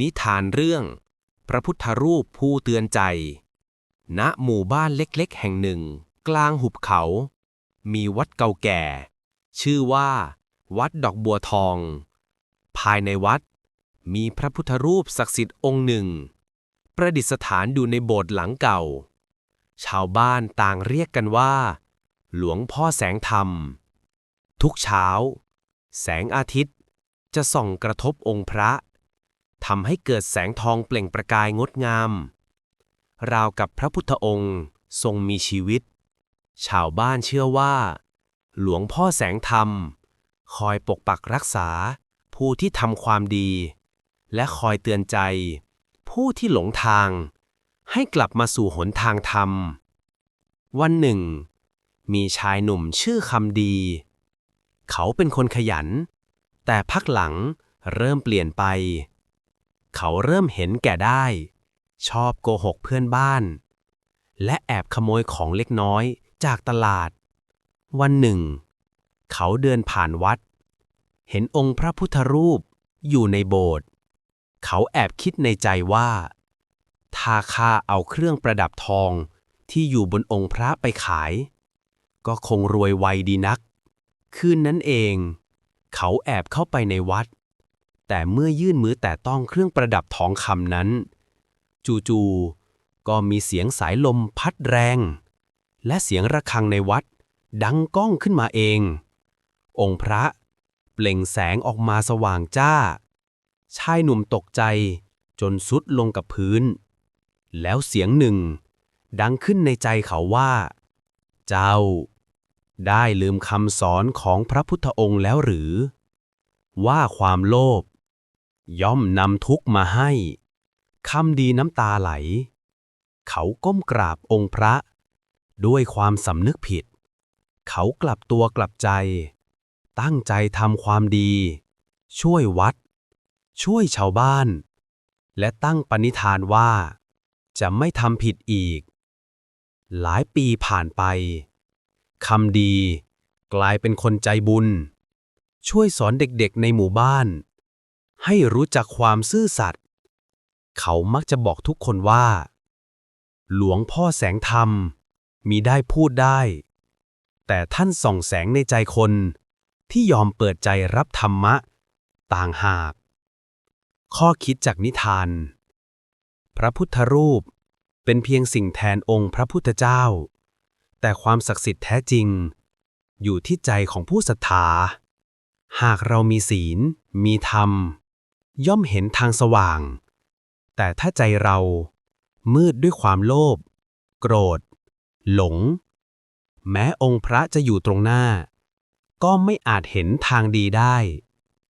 นิทานเรื่อง พระพุทธรูปผู้เตือนใจ ณ หมู่บ้านเล็กๆ แห่งหนึ่ง กลางหุบเขา มีวัดเก่าแก่ ชื่อว่า วัดดอกบัวทอง ภายในวัด มีพระพุทธรูปศักดิ์สิทธิ์องค์หนึ่ง ประดิษฐานอยู่ในโบสถ์หลังเก่า ชาวบ้านต่างเรียกกันว่า หลวงพ่อแสงธรรม ทุกเช้า แสงอาทิตย์จะส่องกระทบองค์พระ ทำให้เกิดแสงทองเปล่งประกายงดงาม ราวกับพระพุทธองค์ทรงมีชีวิต ชาวบ้านเชื่อว่า หลวงพ่อแสงธรรม คอยปกปักรักษา ผู้ที่ทำความดี และคอยเตือนใจ ผู้ที่หลงทาง ให้กลับมาสู่หนทางธรรม วันหนึ่ง มีชายหนุ่มชื่อคำดี เขาเป็นคนขยัน แต่พักหลังเริ่มเปลี่ยนไป เขาเริ่มเห็นแก่ได้ ชอบโกหกเพื่อนบ้าน และแอบขโมยของเล็กน้อยจากตลาด วันหนึ่ง เขาเดินผ่านวัด เห็นองค์พระพุทธรูปอยู่ในโบสถ์เขาแอบคิดในใจว่าถ้าข้าเอาเครื่องประดับทองที่อยู่บนองค์พระไปขาย ก็คงรวยไวดีนัก คืนนั้นเอง เขาแอบเข้าไปในวัด แต่เมื่อยื่นมือแต่ต้องเครื่องประดับทองคำนั้น จู่ๆก็มีเสียงสายลมพัดแรง และเสียงระฆังในวัด ดังก้องขึ้นมาเอง องค์พระ เปล่งแสงออกมาสว่างจ้า ชายหนุ่มตกใจจนสุดลงกับพื้น แล้วเสียงหนึ่ง ดังขึ้นในใจเขาว่า เจ้า ได้ลืมคำสอนของพระพุทธองค์แล้วหรือ ว่าความโลภ ย่อมนำทุกมาให้ คำดีน้ำตาไหล เขาก้มกราบองค์พระ ด้วยความสำนึกผิด เขากลับตัวกลับใจ ตั้งใจทำความดี ช่วยวัด ช่วยชาวบ้าน และตั้งปณิธานว่า จะไม่ทำผิดอีก หลายปีผ่านไป คำดี กลายเป็นคนใจบุญ ช่วยสอนเด็กๆในหมู่บ้าน ให้รู้จักความซื่อสัตย์ เขามักจะบอกทุกคนว่า หลวงพ่อแสงธรรม มีได้พูดได้ แต่ท่านส่องแสงในใจคนที่ยอมเปิดใจรับธรรมะ ต่างหาก ข้อคิดจากนิทาน พระพุทธรูปเป็นเพียงสิ่งแทนองค์พระพุทธเจ้า แต่ความศักดิ์สิทธิ์แท้จริง อยู่ที่ใจของผู้ศรัทธา หากเรามีศีล มีธรรม ย่อมเห็นทางสว่าง แต่ถ้าใจเรา มืดด้วยความโลภ โกรธ หลง แม้องค์พระจะอยู่ตรงหน้า ก็ไม่อาจเห็นทางดีได้